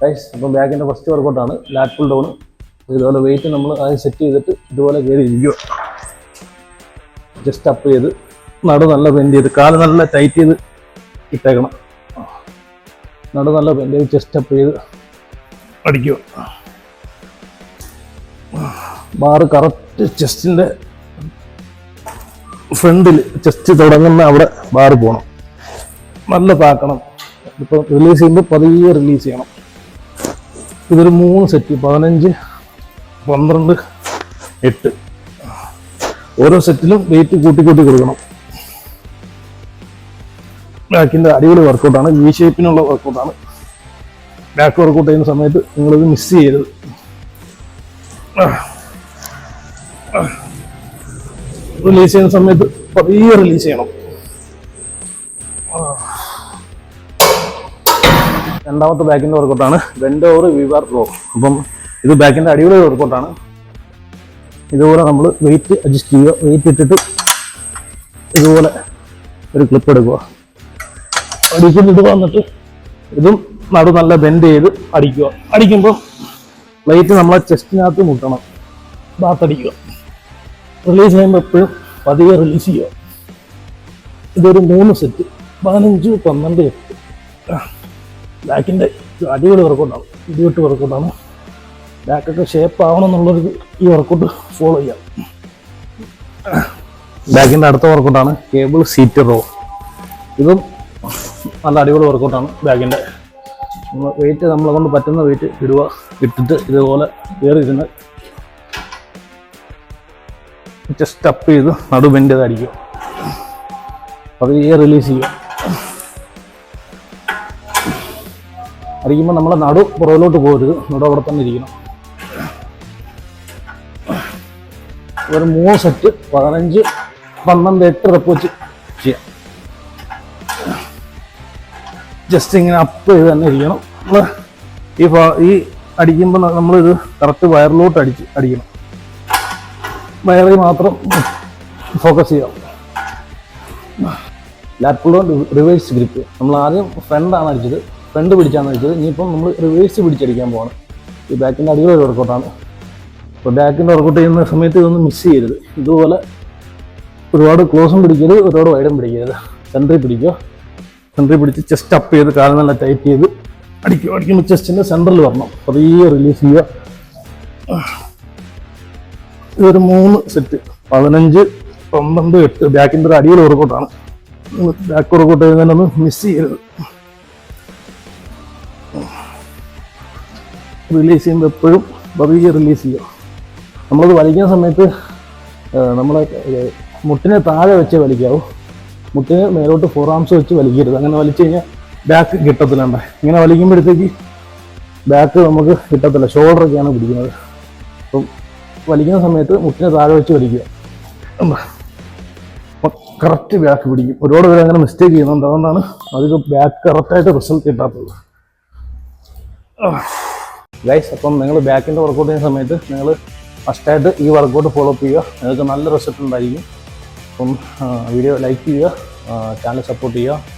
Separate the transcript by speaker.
Speaker 1: Guys അപ്പം ബാക്കിന്റെ first വർക്കൗട്ടാണ് ലാറ്റ് പുൾ ഡൗൺ ഇതുപോലെ വെയിറ്റ് നമ്മൾ ആദ്യം സെറ്റ് ചെയ്തിട്ട് ഇതുപോലെ കയറി ഇരിക്കുക. ജസ്റ്റ് അപ്പ് ചെയ്ത് നടു നല്ല ബെൻഡ് ചെയ്ത് കാൽ നല്ല ടൈറ്റ് ചെയ്ത് ഇട്ടേക്കണം. നടു നല്ല ബെൻഡ് ചെയ്ത് ജസ്റ്റ് അപ്പ് ചെയ്ത് അടിക്കുക. ബാറ് കറക്റ്റ് ചെസ്റ്റിന്റെ ഫ്രണ്ടിൽ ചെസ്റ്റ് തുടങ്ങുന്ന അവിടെ ബാറ് പോകണം നല്ല താക്കണം ഇപ്പം റിലീസ് ചെയ്യുമ്പോൾ പതിയെ റിലീസ് ചെയ്യണം. ഇതൊരു മൂന്ന് സെറ്റ് പതിനഞ്ച് പന്ത്രണ്ട് എട്ട്. ഓരോ സെറ്റിലും വെയിറ്റ് കൂട്ടി കൂട്ടി കൊടുക്കണം. ബാക്കിന്റെ അടിപൊളി വർക്കൗട്ടാണ് വി ഷേപ്പിനുള്ള വർക്കൗട്ടാണ് ബാക്ക് വർക്കൗട്ട് ചെയ്യുന്ന സമയത്ത് നിങ്ങളിത് മിസ് ചെയ്യരുത്. റിലീസ് ചെയ്യുന്ന സമയത്ത് പതിയെ റിലീസ് ചെയ്യണം. രണ്ടാമത്തെ ബാക്കിന്റെ വർക്കൗട്ടാണ് ബെൻഡ് ഓവർ വിവാർ റോ അപ്പം ഇത് ബാക്കിന്റെ അടിപൊളി വർക്കൗട്ടാണ് ഇതുപോലെ നമ്മൾ വെയിറ്റ് അഡ്ജസ്റ്റ് ചെയ്യുക. വെയിറ്റ് ഇട്ടിട്ട് ഇതുപോലെ ഒരു ക്ലിപ്പ് എടുക്കുക. അടിക്കുന്നിട്ട് വന്നിട്ട് ഇതും നടു നല്ല ബെൻഡ് ചെയ്ത് അടിക്കുക. അടിക്കുമ്പോൾ പ്ലേറ്റ് നമ്മളെ ചെസ്റ്റിനകത്ത് മുട്ടണം. ബാത്തടിക്കുക റിലീസ് ചെയ്യുമ്പോൾ എപ്പോഴും പതിയെ റിലീസ് ചെയ്യുക. ഇതൊരു മൂന്ന് സെറ്റ് പതിനഞ്ച് പന്ത്രണ്ട് എട്ട് ബാക്കിന്റെ അടിപൊളി വർക്കൗട്ടാണ് ഇടിവെട്ട് വർക്കൗട്ടാണ് ബാക്കൊക്കെ ഷേപ്പ് ആവണം എന്നുള്ളൊരു ഈ വർക്കൗട്ട് ഫോളോ ചെയ്യാം. ബാക്കിന്റെ അടുത്ത വർക്കൗട്ടാണ് കേബിൾ സീറ്റ് റോ ഇതും നല്ല അടിപൊളി വർക്കൗട്ടാണ് ബാക്കിന്റെ നമ്മൾ വെയിറ്റ് നമ്മളെ കൊണ്ട് പറ്റുന്ന വെയിറ്റ് ഇടുക ഇട്ടിട്ട് ഇതുപോലെ കയറിയിരുന്ന് ജസ്റ്റ് അപ്പ് ചെയ്ത് നടു അത് റിലീസ് ചെയ്യുക. അടിക്കുമ്പോൾ നമ്മളെ നടു പുറകിലോട്ട് പോകരുത് നടു അവിടെ തന്നെ ഇരിക്കണം. ഒരു മൂന്ന് സെറ്റ് പതിനഞ്ച് പന്ത്രണ്ട് എട്ട് റെപ്പ് വെച്ച് ചെയ്യാം. ജസ്റ്റ് ഇങ്ങനെ അപ്പ് ചെയ്ത് തന്നെ ഇരിക്കണം. നമ്മൾ ഈ ഈ അടിക്കുമ്പോൾ നമ്മളിത് കറക്റ്റ് വയറിലോട്ട് അടിച്ച് അടിക്കണം. വയറിൽ മാത്രം ഫോക്കസ് ചെയ്യാം. ലാപ്ടോപ്പ് റിവേഴ്സ് ഗ്രിപ്പ് നമ്മൾ ആദ്യം ഫ്രണ്ടാണ് അടിച്ചത്. ഫ്രണ്ട് പിടിച്ചാന്ന് വെച്ചത്. ഇനിയിപ്പം നമ്മൾ റിവേഴ്സ് പിടിച്ചടിക്കാൻ പോകണം ഈ ബാക്കിന്റെ അടിപൊളി വർക്കൗട്ടാണ് അപ്പോൾ ബാക്കിന്റെ വർക്കൗട്ട് ചെയ്യുന്ന സമയത്ത് ഇതൊന്നും മിസ് ചെയ്യരുത്. ഇതുപോലെ ഒരുപാട് ക്ലോസും പിടിക്കരുത് ഒരുപാട് വൈഡും പിടിക്കരുത്. സെൻട്രി പിടിക്കുക. സെൻട്രി പിടിച്ച് ചെസ്റ്റ് അപ്പ് ചെയ്ത് കാലം നല്ല ടൈറ്റ് ചെയ്ത് അടിക്കുക. അടിക്കുമ്പോൾ ചെസ്റ്റിന്റെ സെന്ററിൽ വരണം. പതിയെ റിലീസ് ചെയ്യുക. ഇതൊരു മൂന്ന് സെറ്റ് പതിനഞ്ച് പന്ത്രണ്ട് എട്ട്. ബാക്കിന്റെ ഒരു അടിയിൽ വർക്കൗട്ടാണ് ബാക്ക് വർക്കൗട്ട് ചെയ്യുന്നതിനൊന്നും മിസ് ചെയ്യരുത്. റിലീസ് ചെയ്യുമ്പോൾ എപ്പോഴും പതിയെ റിലീസ് ചെയ്യുക നമ്മളത് വലിക്കുന്ന സമയത്ത് നമ്മളെ മുട്ടിനെ താഴെ വെച്ചേ വലിക്കാവൂ. മുട്ടിന് മേലോട്ട് ഫോർ ആംസ് വെച്ച് വലിക്കരുത്. അങ്ങനെ വലിച്ചു കഴിഞ്ഞാൽ ബാക്ക് കിട്ടത്തില്ല ഇങ്ങനെ വലിക്കുമ്പോഴത്തേക്ക് ബാക്ക് നമുക്ക് കിട്ടത്തില്ല. ഷോൾഡറൊക്കെയാണ് പിടിക്കുന്നത്. അപ്പം വലിക്കുന്ന സമയത്ത് മുട്ടിനെ താഴെ വെച്ച് വലിക്കുക. കറക്റ്റ് ബാക്ക് പിടിക്കും. ഒരുപാട് പേര് അങ്ങനെ മിസ്റ്റേക്ക് ചെയ്യുന്നുണ്ട്. അതുകൊണ്ടാണ് അധികം ബാക്ക് കറക്റ്റായിട്ട് റിസൾട്ട് കിട്ടാത്തത്. ഗൈസ് അപ്പം നിങ്ങൾ ബാക്കിന്റെ വർക്കൗട്ട് ചെയ്യുന്ന സമയത്ത് നിങ്ങൾ ഫസ്റ്റായിട്ട് ഈ വർക്കൗട്ട് ഫോളോ അപ്പ് ചെയ്യുക. നിങ്ങൾക്ക് നല്ല റിസൾട്ട് ഉണ്ടായിരിക്കും. അപ്പം വീഡിയോ ലൈക്ക് ചെയ്യുക ചാനൽ സപ്പോർട്ട് ചെയ്യുക.